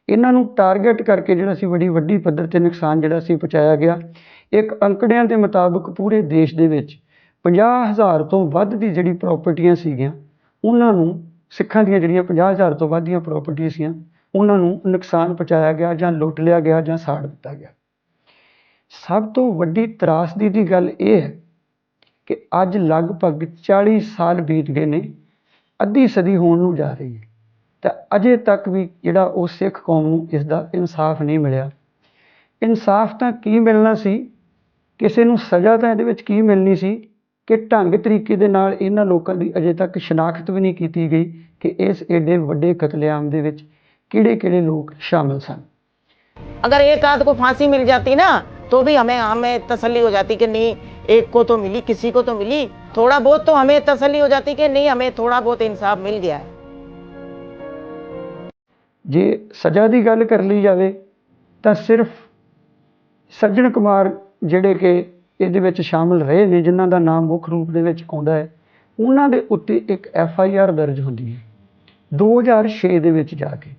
ਇਹਨਾਂ ਨੂੰ ਟਾਰਗੇਟ ਕਰਕੇ ਜਿਹੜਾ ਸੀ ਬੜੀ ਵੱਡੀ ਪੱਧਰ ਤੇ ਨੁਕਸਾਨ ਜਿਹੜਾ ਸੀ ਪਹੁੰਚਾਇਆ ਗਿਆ। ਇੱਕ ਅੰਕੜਿਆਂ ਦੇ ਮੁਤਾਬਕ ਪੂਰੇ ਦੇਸ਼ ਦੇ ਵਿੱਚ 50000 ਤੋਂ ਵੱਧ ਦੀ ਜਿਹੜੀ ਪ੍ਰਾਪਰਟੀਆਂ ਸੀਗੀਆਂ, ਉਹਨਾਂ ਨੂੰ ਸਿੱਖਾਂ ਦੀਆਂ ਜਿਹੜੀਆਂ 50000 ਤੋਂ ਵੱਧ ਦੀਆਂ ਪ੍ਰਾਪਰਟੀਆਂ ਸੀਆਂ, ਉਹਨਾਂ ਨੂੰ ਨੁਕਸਾਨ ਪਹੁੰਚਾਇਆ ਗਿਆ ਜਾਂ ਲੁੱਟ ਲਿਆ ਗਿਆ ਜਾਂ ਸਾੜ ਦਿੱਤਾ ਗਿਆ। ਸਭ ਤੋਂ ਵੱਡੀ ਤਰਾਸਦੀ ਦੀ ਗੱਲ ਇਹ ਹੈ ਕਿ ਅੱਜ ਲਗਭਗ 40 ਸਾਲ ਬੀਤ ਗਏ ਨੇ, ਅੱਧੀ ਸਦੀ ਹੋਣ ਨੂੰ ਜਾ ਰਹੀ ਹੈ। ਅਜੇ ਤੱਕ ਵੀ ਜਿਹੜਾ ਉਹ ਸਿੱਖ ਕੌਮ ਨੂੰ ਇਸ ਦਾ ਇਨਸਾਫ ਨਹੀਂ ਮਿਲਿਆ ਇਨਸਾਫ ਤਾਂ ਕੀ ਮਿਲਣਾ ਸੀ ਕਿਸੇ ਨੂੰ ਸਜ਼ਾ ਤਾਂ ਇਹਦੇ ਵਿੱਚ ਕੀ ਮਿਲਣੀ ਸੀ ਕਿ ਢੰਗ ਤਰੀਕੇ ਦੇ ਨਾਲ ਇਹਨਾਂ ਲੋਕਾਂ ਦੀ ਅਜੇ ਤੱਕ ਸ਼ਨਾਖਤ ਵੀ ਨਹੀਂ ਕੀਤੀ ਗਈ ਕਿ ਇਸ ਏਡੇ ਵੱਡੇ ਕਤਲੇਆਮ ਦੇ ਵਿੱਚ ਕਿਹੜੇ ਕਿਹੜੇ ਲੋਕ ਸ਼ਾਮਲ ਸਨ अगर एक आध को फांसी मिल जाती ना तो भी हमें हमें तसल्ली हो जाती कि नहीं एक को तो मिली किसी को तो मिली थोड़ा बहुत तो हमें तसल्ली हो जाती कि नहीं हमें थोड़ा बहुत इंसाफ मिल गया है ਜੇ ਸਜ਼ਾ ਦੀ ਗੱਲ ਕਰ ਲਈ ਜਾਵੇ, ਤਾਂ ਸਿਰਫ ਸੱਜਣ ਕੁਮਾਰ ਜਿਹੜੇ ਕਿ ਇਹਦੇ ਵਿੱਚ ਸ਼ਾਮਲ ਰਹੇ ਨੇ, ਜਿਨ੍ਹਾਂ ਦਾ ਨਾਮ ਮੁੱਖ ਰੂਪ ਦੇ ਵਿੱਚ ਆਉਂਦਾ ਹੈ, ਉਹਨਾਂ ਦੇ ਉੱਤੇ ਇੱਕ ਐਫ ਆਈ ਆਰ ਦਰਜ ਹੁੰਦੀ ਹੈ 2006 ਦੇ ਵਿੱਚ ਜਾ ਕੇ।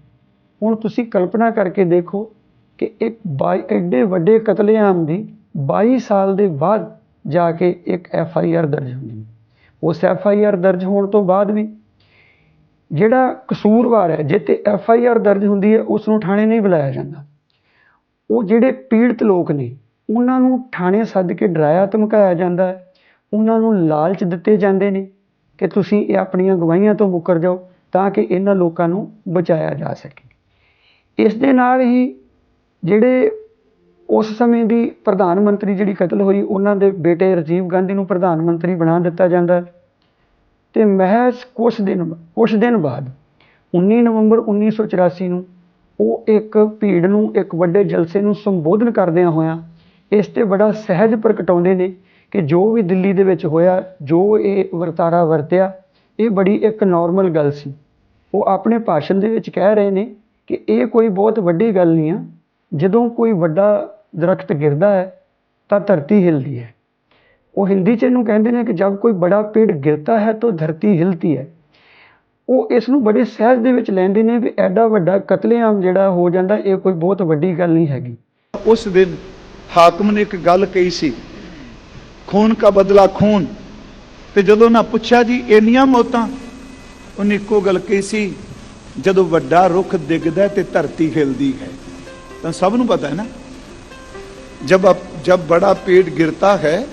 ਹੁਣ ਤੁਸੀਂ ਕਲਪਨਾ ਕਰਕੇ ਦੇਖੋ ਕਿ ਇੱਕ ਬਾਈ, ਐਡੇ ਵੱਡੇ ਕਤਲੇਆਮ ਦੀ 22 ਸਾਲ ਦੇ ਬਾਅਦ ਜਾ ਕੇ ਇੱਕ ਐਫ ਆਈ ਆਰ ਦਰਜ ਹੁੰਦੀ ਹੈ। ਉਸ ਐਫ ਆਈ ਆਰ ਦਰਜ ਹੋਣ ਤੋਂ ਬਾਅਦ ਵੀ ਜਿਹੜਾ ਕਸੂਰਵਾਰ ਹੈ ਜਿਹ ਤੇ ਐਫ ਆਈ ਆਰ ਦਰਜ ਹੁੰਦੀ ਹੈ ਉਸ ਨੂੰ ਥਾਣੇ ਨਹੀਂ ਬੁਲਾਇਆ ਜਾਂਦਾ। ਉਹ ਜਿਹੜੇ ਪੀੜਤ ਲੋਕ ਨੇ, ਉਹਨਾਂ ਨੂੰ ਥਾਣੇ ਸੱਦ ਕੇ ਡਰਾਇਆ ਧਮਕਾਇਆ ਜਾਂਦਾ ਹੈ। ਉਹਨਾਂ ਨੂੰ ਲਾਲਚ ਦਿੱਤੇ ਜਾਂਦੇ ਨੇ ਕਿ ਤੁਸੀਂ ਇਹ ਆਪਣੀਆਂ ਗਵਾਹੀਆਂ ਤੋਂ ਮੁੱਕਰ ਜਾਓ ਤਾਂ ਕਿ ਇਹਨਾਂ ਲੋਕਾਂ ਨੂੰ ਬਚਾਇਆ ਜਾ ਸਕੇ। ਇਸ ਦੇ ਨਾਲ ਹੀ ਜਿਹੜੇ ਉਸ ਸਮੇਂ ਦੀ ਪ੍ਰਧਾਨ ਮੰਤਰੀ ਜਿਹੜੀ ਕਤਲ ਹੋਈ, ਉਹਨਾਂ ਦੇ ਬੇਟੇ ਰਾਜੀਵ ਗਾਂਧੀ ਨੂੰ ਪ੍ਰਧਾਨ ਮੰਤਰੀ ਬਣਾ ਦਿੱਤਾ ਜਾਂਦਾ ਤੇ ਮਹਿਜ਼ ਕੁਛ ਦਿਨ ਕੁਛ ਦਿਨ ਬਾਅਦ 19 ਨਵੰਬਰ 1984 ਨੂੰ ਉਹ ਇੱਕ ਭੀੜ ਨੂੰ, ਇੱਕ ਵੱਡੇ ਜਲਸੇ ਨੂੰ ਸੰਬੋਧਨ ਕਰਦਿਆਂ ਹੋਇਆਂ ਇਸ ਤੇ ਬੜਾ ਸਹਿਜ ਪ੍ਰਗਟਾਉਂਦੇ ਨੇ ਕਿ ਜੋ ਵੀ ਦਿੱਲੀ ਦੇ ਵਿੱਚ ਹੋਇਆ, ਜੋ ਇਹ ਵਰਤਾਰਾ ਵਰਤਿਆ, ਇਹ ਬੜੀ ਇੱਕ ਨਾਰਮਲ ਗੱਲ ਸੀ। ਉਹ ਆਪਣੇ ਭਾਸ਼ਣ ਦੇ ਵਿੱਚ ਕਹਿ ਰਹੇ ਨੇ ਕਿ ਇਹ ਕੋਈ ਬਹੁਤ ਵੱਡੀ ਗੱਲ ਨਹੀਂ ਆ। ਜਦੋਂ ਕੋਈ ਵੱਡਾ ਦਰਖਤ ਗਿਰਦਾ ਹੈ ਤਾਂ ਧਰਤੀ ਹਿਲਦੀ ਹੈ। ਉਹ ਹਿੰਦੀ 'ਚ ਇਹਨੂੰ ਕਹਿੰਦੇ ਨੇ ਕਿ ਜਦ ਕੋਈ ਬੜਾ ਪੇੜ ਗਿਰਤਾ ਹੈ ਤਾਂ ਧਰਤੀ ਹਿਲਤੀ ਹੈ। ਉਹ ਇਸ ਨੂੰ ਬੜੇ ਸਹਿਜ ਦੇ ਵਿੱਚ ਲੈਂਦੇ ਨੇ ਵੀ ਐਡਾ ਵੱਡਾ ਕਤਲੇਆਮ ਜਿਹੜਾ ਹੋ ਜਾਂਦਾ, ਇਹ ਕੋਈ ਬਹੁਤ ਵੱਡੀ ਗੱਲ ਨਹੀਂ ਹੈਗੀ। ਉਸ ਦਿਨ ਹਾਕਮ ਨੇ ਇੱਕ ਗੱਲ ਕਹੀ ਸੀ, ਖੂਨ ਦਾ ਬਦਲਾ ਖੂਨ। ਤੇ ਜਦੋਂ ਉਹਨਾਂ ਪੁੱਛਿਆ ਜੀ, ਇੰਨੀਆਂ ਮੌਤਾਂ, ਉਹਨੇ ਇੱਕੋ ਗੱਲ ਕਹੀ ਸੀ, ਜਦੋਂ ਵੱਡਾ ਰੁੱਖ ਡਿੱਗਦਾ ਤੇ ਧਰਤੀ ਹਿਲਦੀ ਹੈ। ਤਾਂ ਸਭ ਨੂੰ ਪਤਾ ਹੈ ਨਾ, ਜਬ ਜਬ ਬੜਾ ਪੇੜ ਗਿਰਤਾ ਹੈ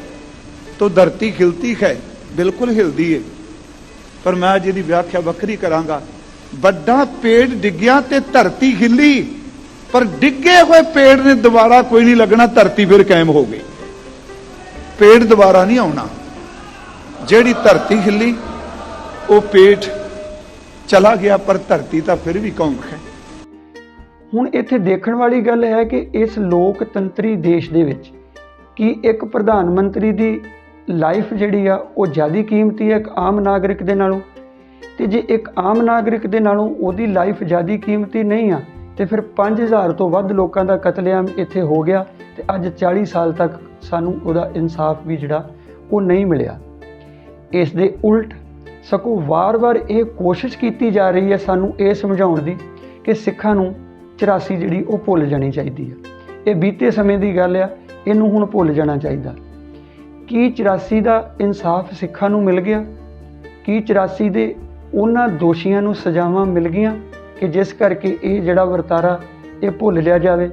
तो धरती हिलती है बिल्कुल हिलदी है ਪਰ ਮੈਂ ਅੱਜ ਇਹਦੀ ਵਿਆਖਿਆ ਵੱਖਰੀ ਕਰਾਂਗਾ ਵੱਡਾ ਪੇੜ ਡਿੱਗਿਆ ਤੇ ਧਰਤੀ ਹਿੱਲੀ ਪਰ ਡਿੱਗੇ ਹੋਏ ਪੇੜ ਨੇ ਦੁਬਾਰਾ ਕੋਈ ਨਹੀਂ ਲੱਗਣਾ ਧਰਤੀ ਫਿਰ ਕਾਇਮ ਹੋ ਗਈ ਪੇੜ ਦੁਬਾਰਾ ਨਹੀਂ ਆਉਣਾ ਜਿਹੜੀ ਧਰਤੀ ਹਿੱਲੀ ਉਹ ਪੇੜ ਚਲਾ ਗਿਆ ਪਰ ਧਰਤੀ ਤਾਂ ਫਿਰ ਵੀ ਕੌਂਕ ਹੈ ਹੁਣ ਇੱਥੇ ਦੇਖਣ ਵਾਲੀ ਗੱਲ ਹੈ ਕਿ ਇਸ ਲੋਕਤੰਤਰੀ ਦੇਸ਼ ਦੇ ਵਿੱਚ ਕੀ ਇੱਕ ਪ੍ਰਧਾਨ ਮੰਤਰੀ ਦੀ ਲਾਈਫ ਜਿਹੜੀ ਆ, ਉਹ ਜ਼ਿਆਦਾ ਕੀਮਤੀ ਹੈ ਇੱਕ ਆਮ ਨਾਗਰਿਕ ਦੇ ਨਾਲੋਂ। ਤੇ ਜੇ ਇੱਕ ਆਮ ਨਾਗਰਿਕ ਦੇ ਨਾਲੋਂ ਉਹਦੀ ਲਾਈਫ ਜ਼ਿਆਦਾ ਕੀਮਤੀ ਨਹੀਂ ਆ, ਤੇ ਫਿਰ 5000 ਤੋਂ ਵੱਧ ਲੋਕਾਂ ਦਾ ਕਤਲੇਆਮ ਇੱਥੇ ਹੋ ਗਿਆ ਤੇ ਅੱਜ 40 ਸਾਲ ਤੱਕ ਸਾਨੂੰ ਉਹਦਾ ਇਨਸਾਫ ਵੀ ਜਿਹੜਾ, ਉਹ ਨਹੀਂ ਮਿਲਿਆ। ਇਸ ਦੇ ਉਲਟ ਸਗੋਂ ਵਾਰ-ਵਾਰ ਇਹ ਕੋਸ਼ਿਸ਼ ਕੀਤੀ ਜਾ ਰਹੀ ਹੈ ਸਾਨੂੰ ਇਹ ਸਮਝਾਉਣ ਦੀ ਕਿ ਸਿੱਖਾਂ ਨੂੰ 84 ਜਿਹੜੀ, ਉਹ ਭੁੱਲ ਜਾਣੀ ਚਾਹੀਦੀ ਹੈ ਇਹ ਬੀਤੇ ਸਮੇਂ ਦੀ ਗੱਲ ਆ, ਇਹਨੂੰ ਹੁਣ ਭੁੱਲ ਜਾਣਾ ਚਾਹੀਦਾ। ਕੀ 84 ਦਾ ਇਨਸਾਫ ਸਿੱਖਾਂ ਨੂੰ ਮਿਲ ਗਿਆ? ਕੀ 84 ਦੇ ਉਹਨਾਂ ਦੋਸ਼ੀਆਂ ਨੂੰ ਸਜ਼ਾਵਾਂ ਮਿਲ ਗਈਆਂ ਕਿ ਜਿਸ ਕਰਕੇ ਇਹ ਜਿਹੜਾ ਵਰਤਾਰਾ ਇਹ ਭੁੱਲ ਲਿਆ ਜਾਵੇ?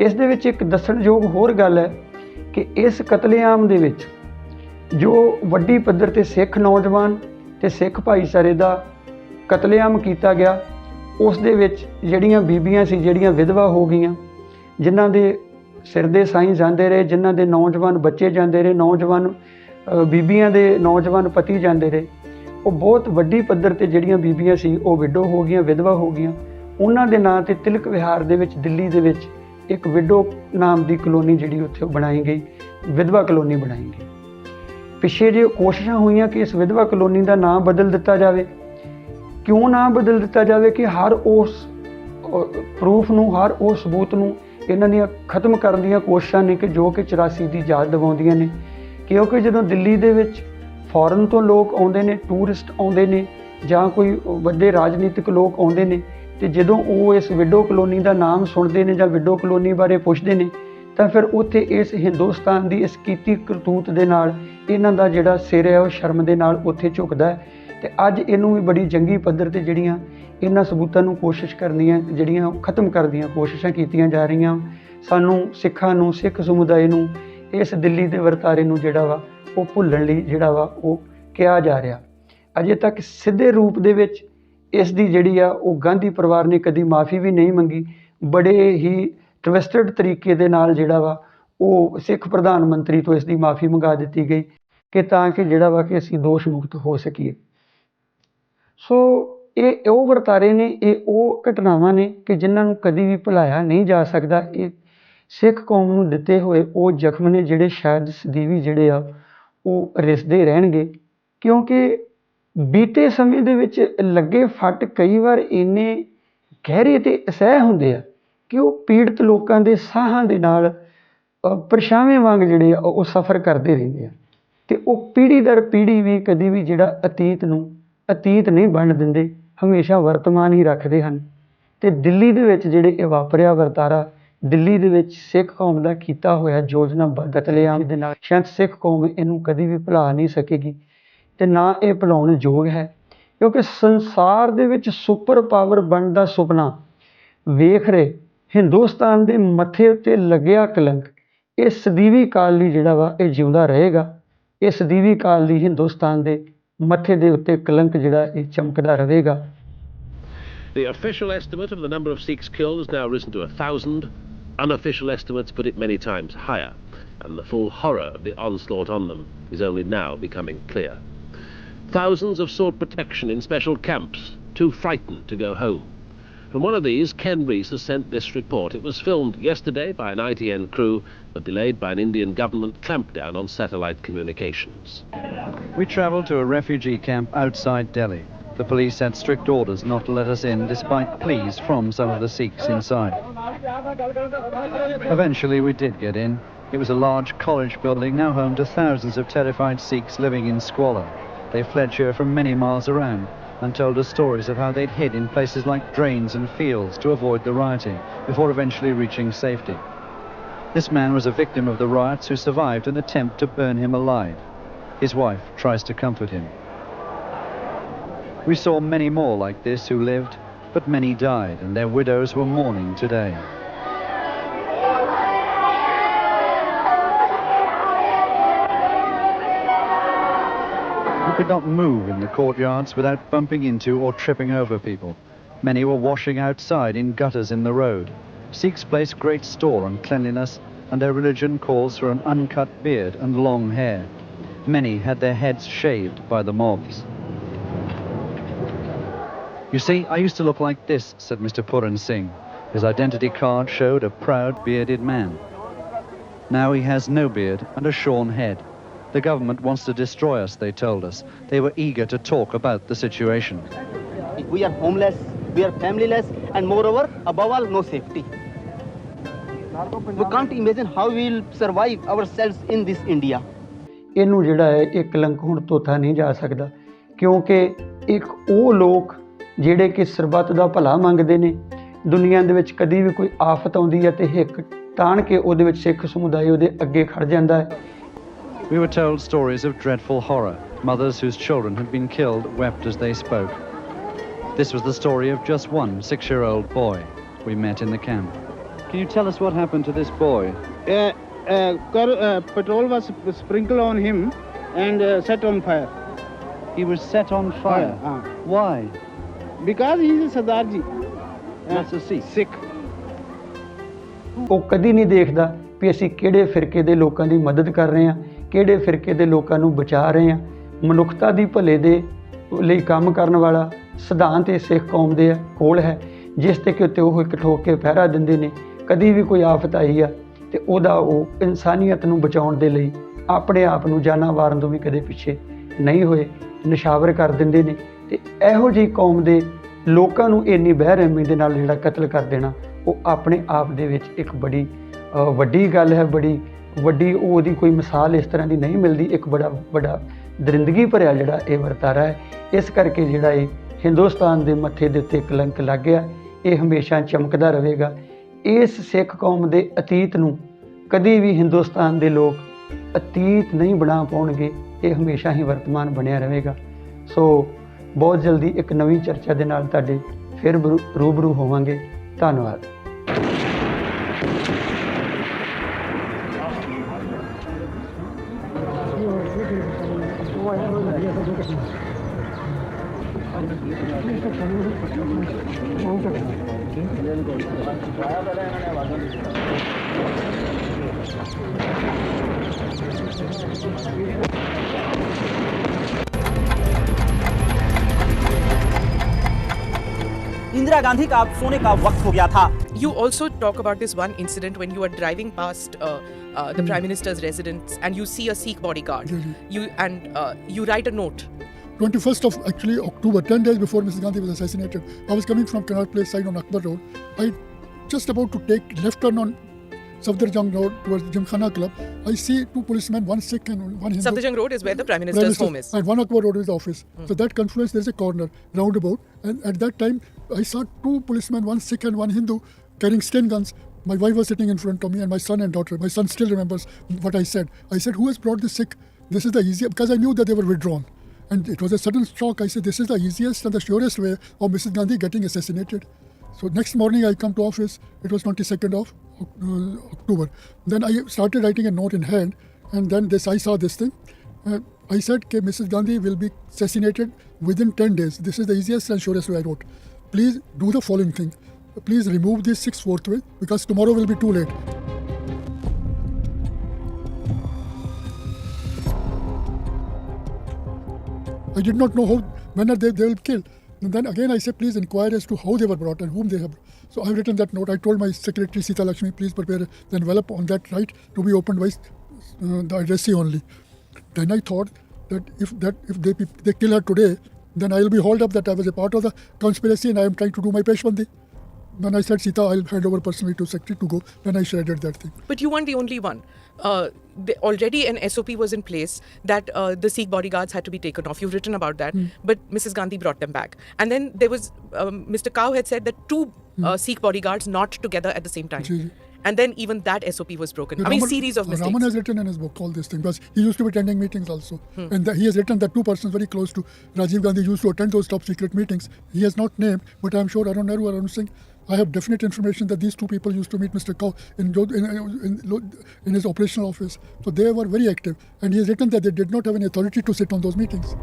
ਇਸ ਦੇ ਵਿੱਚ ਇੱਕ ਦੱਸਣਯੋਗ ਹੋਰ ਗੱਲ ਹੈ ਕਿ ਇਸ ਕਤਲੇਆਮ ਦੇ ਵਿੱਚ ਜੋ ਵੱਡੀ ਪੱਧਰ ਤੇ ਸਿੱਖ ਨੌਜਵਾਨ ਤੇ ਸਿੱਖ ਭਾਈਚਾਰੇ ਦਾ ਕਤਲੇਆਮ ਕੀਤਾ ਗਿਆ, ਉਸ ਦੇ ਵਿੱਚ ਜਿਹੜੀਆਂ ਬੀਬੀਆਂ ਸੀ, ਜਿਹੜੀਆਂ ਵਿਧਵਾ ਹੋ ਗਈਆਂ, ਜਿਨ੍ਹਾਂ ਦੇ ਸਿਰ ਦੇ ਸਾਈਂ ਜਾਂਦੇ ਰਹੇ, ਜਿਨ੍ਹਾਂ ਦੇ ਨੌਜਵਾਨ ਬੱਚੇ ਜਾਂਦੇ ਰਹੇ, ਨੌਜਵਾਨ ਬੀਬੀਆਂ ਦੇ ਨੌਜਵਾਨ ਪਤੀ ਜਾਂਦੇ ਰਹੇ। ਉਹ ਬਹੁਤ ਵੱਡੀ ਪੱਧਰ ਤੇ ਜਿਹੜੀਆਂ ਬੀਬੀਆਂ ਸੀ, ਉਹ ਵਿਡੋ ਹੋ ਗਈਆਂ, ਵਿਧਵਾ ਹੋ ਗਈਆਂ। ਉਹਨਾਂ ਦੇ ਨਾਂ ਤੇ ਤਿਲਕ ਵਿਹਾਰ ਦੇ ਵਿੱਚ, ਦਿੱਲੀ ਦੇ ਵਿੱਚ ਇੱਕ ਵਿਡੋ ਨਾਮ ਦੀ ਕਲੋਨੀ ਜਿਹੜੀ ਉੱਥੇ ਬਣਾਈ ਗਈ, ਵਿਧਵਾ ਕਲੋਨੀ ਬਣਾਈ ਗਈ। ਪਿੱਛੇ ਜੇ ਕੋਸ਼ਿਸ਼ਾਂ ਹੋਈਆਂ ਕਿ ਇਸ ਵਿਧਵਾ ਕਲੋਨੀ ਦਾ ਨਾਮ ਬਦਲ ਦਿੱਤਾ ਜਾਵੇ, ਕਿਉਂ ਨਾ ਬਦਲ ਦਿੱਤਾ ਜਾਵੇ ਕਿ ਹਰ ਉਸ ਪ੍ਰੂਫ ਨੂੰ, ਹਰ ਉਸ ਸਬੂਤ ਨੂੰ ਇਹਨਾਂ ਦੀਆਂ ਖਤਮ ਕਰਨ ਦੀਆਂ ਕੋਸ਼ਿਸ਼ਾਂ ਨੇ ਕਿ ਜੋ ਕਿ 84 ਦੀ ਯਾਦ ਦਿਵਾਉਂਦੀਆਂ ਨੇ, ਕਿਉਂਕਿ ਜਦੋਂ ਦਿੱਲੀ ਦੇ ਵਿੱਚ ਫੋਰਨ ਤੋਂ ਲੋਕ ਆਉਂਦੇ ਨੇ ਟੂਰਿਸਟ ਆਉਂਦੇ ਨੇ, ਜਾਂ ਕੋਈ ਵੱਡੇ ਰਾਜਨੀਤਿਕ ਲੋਕ ਆਉਂਦੇ ਨੇ, ਤੇ ਜਦੋਂ ਉਹ ਇਸ ਵਿਡੋ ਕਲੋਨੀ ਦਾ ਨਾਮ ਸੁਣਦੇ ਨੇ ਜਾਂ ਵਿਡੋ ਕਲੋਨੀ ਬਾਰੇ ਪੁੱਛਦੇ ਨੇ, ਤਾਂ ਫਿਰ ਉੱਥੇ ਇਸ ਹਿੰਦੁਸਤਾਨ ਦੀ ਇਸ ਕੀਤੀ ਕਰਤੂਤ ਦੇ ਨਾਲ, ਇਹਨਾਂ ਦਾ ਜਿਹੜਾ ਸਿਰ ਹੈ ਉਹ ਸ਼ਰਮ ਦੇ ਨਾਲ ਉੱਥੇ ਝੁਕਦਾ ਹੈ। ਤੇ ਅੱਜ ਇਹਨੂੰ ਵੀ ਬੜੀ ਜੰਗੀ ਪੱਧਰ ਤੇ ਜਿਹੜੀਆਂ ਇਹਨਾਂ ਸਬੂਤਾਂ ਨੂੰ ਕੋਸ਼ਿਸ਼ ਕਰਨੀਆਂ, ਜਿਹੜੀਆਂ ਖਤਮ ਕਰਦੀਆਂ, ਕੋਸ਼ਿਸ਼ਾਂ ਕੀਤੀਆਂ ਜਾ ਰਹੀਆਂ। ਸਾਨੂੰ ਸਿੱਖਾਂ ਨੂੰ, ਸਿੱਖ ਸਮੁਦਾਇ ਨੂੰ, ਇਸ ਦਿੱਲੀ ਦੇ ਵਰਤਾਰੇ ਨੂੰ ਜਿਹੜਾ ਵਾ, ਉਹ ਭੁੱਲਣ ਲਈ ਜਿਹੜਾ ਵਾ, ਉਹ ਕਿਹਾ ਜਾ ਰਿਹਾ। ਅਜੇ ਤੱਕ ਸਿੱਧੇ ਰੂਪ ਦੇ ਵਿੱਚ ਇਸ ਦੀ ਜਿਹੜੀ ਆ, ਉਹ ਗਾਂਧੀ ਪਰਿਵਾਰ ਨੇ ਕਦੀ ਮਾਫੀ ਵੀ ਨਹੀਂ ਮੰਗੀ। ਬੜੇ ਹੀ ਟਵਿਸਟਡ ਤਰੀਕੇ ਦੇ ਨਾਲ ਜਿਹੜਾ ਵਾ, ਉਹ ਸਿੱਖ ਪ੍ਰਧਾਨ ਮੰਤਰੀ ਤੋਂ ਇਸ ਦੀ ਮਾਫੀ ਮੰਗਾ ਦਿੱਤੀ ਗਈ ਕਿ ਤਾਂ ਕਿ ਜਿਹੜਾ ਵਾ ਕਿ ਅਸੀਂ ਦੋਸ਼ ਮੁਕਤ ਹੋ ਸਕੀਏ। ਸੋ ਇਹ ਉਹ ਵਰਤਾਰੇ ਨੇ ਇਹ ਉਹ ਘਟਨਾਵਾਂ ਨੇ ਕਿ ਜਿਨ੍ਹਾਂ ਨੂੰ ਕਦੀ ਵੀ ਭੁਲਾਇਆ ਨਹੀਂ ਜਾ ਸਕਦਾ। ਇਹ ਸਿੱਖ ਕੌਮ ਨੂੰ ਦਿੱਤੇ ਹੋਏ ਉਹ ਜ਼ਖਮ ਨੇ ਜਿਹੜੇ ਸ਼ਾਇਦ ਸਦੀਵੀ ਜਿਹੜੇ ਆ ਉਹ ਰਿਸਦੇ ਰਹਿਣਗੇ। ਕਿਉਂਕਿ ਬੀਤੇ ਸਮੇਂ ਦੇ ਵਿੱਚ ਲੱਗੇ ਫੱਟ ਕਈ ਵਾਰ ਇੰਨੇ ਗਹਿਰੇ ਤੇ ਅਸਹਿ ਹੁੰਦੇ ਆ ਕਿ ਉਹ ਪੀੜਤ ਲੋਕਾਂ ਦੇ ਸਾਹਾਂ ਦੇ ਨਾਲ ਅ, ਪਰਛਾਵੇਂ ਵਾਂਗ ਜਿਹੜੇ ਆ ਉਹ ਸਫ਼ਰ ਕਰਦੇ ਰਹਿੰਦੇ ਆ। ਤੇ ਉਹ ਪੀੜ੍ਹੀ ਦਰ ਪੀੜ੍ਹੀ ਵੀ ਕਦੀ ਵੀ ਜਿਹੜਾ ਅਤੀਤ ਨੂੰ ਅਤੀਤ ਨਹੀਂ ਬਣ ਦਿੰਦੇ ਹਮੇਸ਼ਾ ਵਰਤਮਾਨ ਹੀ ਰੱਖਦੇ ਹਨ। ਤੇ ਦਿੱਲੀ ਦੇ ਵਿੱਚ ਜਿਹੜੇ ਇਹ ਵਾਪਰਿਆ ਵਰਤਾਰਾ ਦਿੱਲੀ ਦੇ ਵਿੱਚ ਸਿੱਖ ਕੌਮ ਦਾ ਕੀਤਾ ਹੋਇਆ ਯੋਜਨਾਬੱਧ ਕਤਲੇਆਮ ਦੇ ਨਾਲ ਸ਼ਾਇਦ ਸਿੱਖ ਕੌਮ ਇਹਨੂੰ ਕਦੀ ਵੀ ਭੁਲਾ ਨਹੀਂ ਸਕੇਗੀ। ਤੇ ਨਾ ਇਹ ਭੁਲਾਉਣ ਯੋਗ ਹੈ ਕਿਉਂਕਿ ਸੰਸਾਰ ਦੇ ਵਿੱਚ ਸੁਪਰ ਪਾਵਰ ਬਣਨ ਦਾ ਸੁਪਨਾ। ਵੇਖ ਰਹੇ ਹਿੰਦੁਸਤਾਨ ਦੇ ਮੱਥੇ ਉੱਤੇ ਲੱਗਿਆ ਕਲੰਕ ਇਹ ਸਦੀਵੀ ਕਾਲ ਲਈ ਜਿਹੜਾ ਵਾ ਇਹ ਜਿਉਂਦਾ ਰਹੇਗਾ। ਇਹ ਸਦੀਵੀ ਕਾਲ ਲਈ ਹਿੰਦੁਸਤਾਨ ਦੇ ਮੱਥੇ ਦੇ ਉੱਤੇ ਕਲੰਕ ਜਿਹੜਾ ਇਹ ਚਮਕਦਾ ਰਹੇਗਾ The official estimate of the number of Sikhs killed has now risen to a thousand. Unofficial estimates put it many times higher, and the full horror of the onslaught on them is only now becoming clear. Thousands have sought protection in special camps, too frightened to go home. From one of these, Ken Rees has sent this report. It was filmed yesterday by an ITN crew, but delayed by an Indian government clampdown on satellite communications. We travelled to a refugee camp outside Delhi. The police had strict orders not to let us in despite pleas from some of the Sikhs inside. Eventually we did get in. It was a large college building now home to thousands of terrified Sikhs living in squalor. They fled here from many miles around and told us stories of how they'd hid in places like drains and fields to avoid the rioting before eventually reaching safety. This man was a victim of the riots who survived an attempt to burn him alive. His wife tries to comfort him. We saw many more like this who lived, but many died and their widows were mourning today. Could not move in the courtyards without bumping into or tripping over people. Many were washing outside in gutters in the road. Sikhs place great store on cleanliness, and their religion calls for an uncut beard and long hair. Many had their heads shaved by the mobs. You see, I used to look like this, said Mr. Puran Singh. His identity card showed a proud, bearded man. Now he has no beard and a shorn head. The government wants to destroy us, they told us. They were eager to talk about the situation. We are homeless, we are familyless, and moreover, above all, no safety. We can't imagine how we will survive ourselves in this India. ਇਹਨੂੰ ਜਿਹੜਾ ਹੈ ਇਹ ਕਲੰਕ ਹੁਣ ਧੋਤਾ ਨਹੀਂ ਜਾ ਸਕਦਾ ਕਿਉਂਕਿ ਇੱਕ ਉਹ ਲੋਕ ਜਿਹੜੇ ਕਿ ਸਰਬੱਤ ਦਾ ਭਲਾ ਮੰਗਦੇ ਨੇ ਦੁਨੀਆ ਦੇ ਵਿੱਚ ਕਦੀ ਵੀ ਕੋਈ ਆਫਤ ਆਉਂਦੀ ਹੈ ਤੇ ਹਿੱਕ ਤਾਣ ਕੇ ਉਹਦੇ ਵਿੱਚ ਸਿੱਖ ਸਮੁਦਾਇ ਉਹਦੇ ਅੱਗੇ ਖੜ ਜਾਂਦਾ ਹੈ We were told stories of dreadful horror. Mothers whose children had been killed wept as they spoke. This was the story of just one six year old boy we met in the camp. Can you tell us what happened to this boy? uh, uh, car, uh, petrol was sprinkled on him and uh, set on fire. He was set on fire. Uh, Why? because he is a Sardarji. That's a Sikh. Sikh. ਉਹ ਕਦੀ ਨਹੀਂ ਦੇਖਦਾ ਵੀ ਅਸੀਂ ਕਿਹੜੇ ਫਿਰਕੇ ਦੇ ਲੋਕਾਂ ਦੀ ਮਦਦ ਕਰ ਰਹੇ ਹਾਂ ਕਿਹੜੇ ਫਿਰਕੇ ਦੇ ਲੋਕਾਂ ਨੂੰ ਬਚਾ ਰਹੇ ਹਾਂ ਮਨੁੱਖਤਾ ਦੀ ਭਲੇ ਦੇ ਲਈ ਕੰਮ ਕਰਨ ਵਾਲਾ ਸਿਧਾਂਤ ਇਹ ਸਿੱਖ ਕੌਮ ਦੇ ਕੋਲ ਹੈ, ਜਿਸ ਤੇ ਕਿ ਉੱਤੇ ਉਹ ਇੱਕ ਠੋਕ ਕੇ ਪਹਿਰਾ ਦਿੰਦੇ ਨੇ, ਕਦੀ ਵੀ ਕੋਈ ਆਫਤ ਆਈ ਆ, ਤੇ ਉਹਦਾ ਉਹ ਇਨਸਾਨੀਅਤ ਨੂੰ ਬਚਾਉਣ ਦੇ ਲਈ ਆਪਣੇ ਆਪ ਨੂੰ ਜਾਨਾਂ ਵਾਰਨ ਤੋਂ ਵੀ ਕਦੇ ਪਿੱਛੇ ਨਹੀਂ ਹੋਏ, ਨਿਸ਼ਾਵਰ ਕਰ ਦਿੰਦੇ ਨੇ। ਤੇ ਇਹੋ ਜਿਹੀ ਕੌਮ ਦੇ ਲੋਕਾਂ ਨੂੰ ਇੰਨੀ ਬਹਿਰਹਿਮੀ ਦੇ ਨਾਲ ਜਿਹੜਾ ਕਤਲ ਕਰ ਦੇਣਾ, ਉਹ ਆਪਣੇ ਆਪ ਦੇ ਵਿੱਚ ਇੱਕ ਬੜੀ ਵੱਡੀ ਗੱਲ ਹੈ, ਬੜੀ ਵੱਡੀ ਉਹਦੀ ਕੋਈ ਮਿਸਾਲ ਇਸ ਤਰ੍ਹਾਂ ਦੀ ਨਹੀਂ ਮਿਲਦੀ, ਇੱਕ ਬੜਾ ਵੱਡਾ ਦਰਿੰਦਗੀ ਭਰਿਆ ਜਿਹੜਾ ਇਹ ਵਰਤਾਰਾ ਹੈ। ਇਸ ਕਰਕੇ ਜਿਹੜਾ ਇਹ ਹਿੰਦੁਸਤਾਨ ਦੇ ਮੱਥੇ ਦੇ ਉੱਤੇ ਕਲੰਕ ਲੱਗ ਗਿਆ, ਇਹ ਹਮੇਸ਼ਾ ਚਮਕਦਾ ਰਹੇਗਾ। ਇਸ ਸਿੱਖ ਕੌਮ ਦੇ ਅਤੀਤ ਨੂੰ ਕਦੀ ਵੀ ਹਿੰਦੁਸਤਾਨ ਦੇ ਲੋਕ ਅਤੀਤ ਨਹੀਂ ਬਣਾ ਪਾਉਣਗੇ, ਇਹ ਹਮੇਸ਼ਾ ਹੀ ਵਰਤਮਾਨ ਬਣਿਆ ਰਹੇਗਾ। ਸੋ ਬਹੁਤ ਜਲਦੀ ਇੱਕ ਨਵੀਂ ਚਰਚਾ ਦੇ ਨਾਲ ਤੁਹਾਡੇ ਫਿਰ ਬਰੂ- ਰੂਬਰੂ ਹੋਵਾਂਗੇ। ਧੰਨਵਾਦ। इंदिरा गांधी का अब सोने का वक्त हो गया था। You also talk about this one incident when you are driving past uh, uh, the Prime Minister's residence and you see a Sikh bodyguard. You and uh, you write a note. 21st of actually October, 10 days before Mrs. Gandhi was assassinated, I was coming from Connaught Place side on Akbar Road. I just about to take left turn on Safdarjung Road towards Gymkhana Club. I see two policemen, one Sikh and one Hindu. Safdarjung Road is where the Prime Prime Minister's Minister's- home is. And one Akbar Road is the office. So that confluence, there is a corner, roundabout. And at that time, I saw two policemen, one Sikh and one Hindu, carrying stun guns. My wife was sitting in front of me, and my son and daughter. My son still remembers what I said. I said, "Who has brought the Sikh? This is the easiest." Because I knew that they were withdrawn, and it was a sudden shock. I said, "This is the easiest and the surest way of Mrs. Gandhi getting assassinated." So next morning, I come to office. It was 22nd of uh, October. Then I started writing a note in hand, and then this I saw this thing. Uh, I said, Mrs. Gandhi will be assassinated within 10 days. This is the easiest and surest way I wrote. Please do the following thing. Please remove this six forthwith because tomorrow will be too late. I did not know how, when are they, they will kill. And then again I said, please inquire as to how they were brought and whom they have. So I've written that note. I told my secretary Sita Lakshmi, please prepare the envelope on that right to be opened by uh, the addressee only. Then I thought that if that if they they kill her today, then I will be hauled up that I was a part of the conspiracy and I am trying to do my peshbandi. Then I said, Sita, I'll hand over personally to secretary to go. Then I shredded that thing. But you weren't the only one. Uh, the, already an SOP was in place that uh, the Sikh bodyguards had to be taken off. You've written about that. But Mrs. Gandhi brought them back. And then there was, um, Mr. Cow had said that two uh, Sikh bodyguards not together at the same time. Ji. And then even that SOP was broken. I mean, Raman- series of mistakes. Raman has written in his book all these things because he used to be attending meetings also. Hmm. And the, he has written that two persons very close to Rajiv Gandhi used to attend those top secret meetings. He has not named, but I'm sure Arun Nehru, Arun Singh, I have definite information that these two people used to meet Mr. Kaur in, in, in, in his operational office. So they were very active. And he has written that they did not have any authority to sit on those meetings.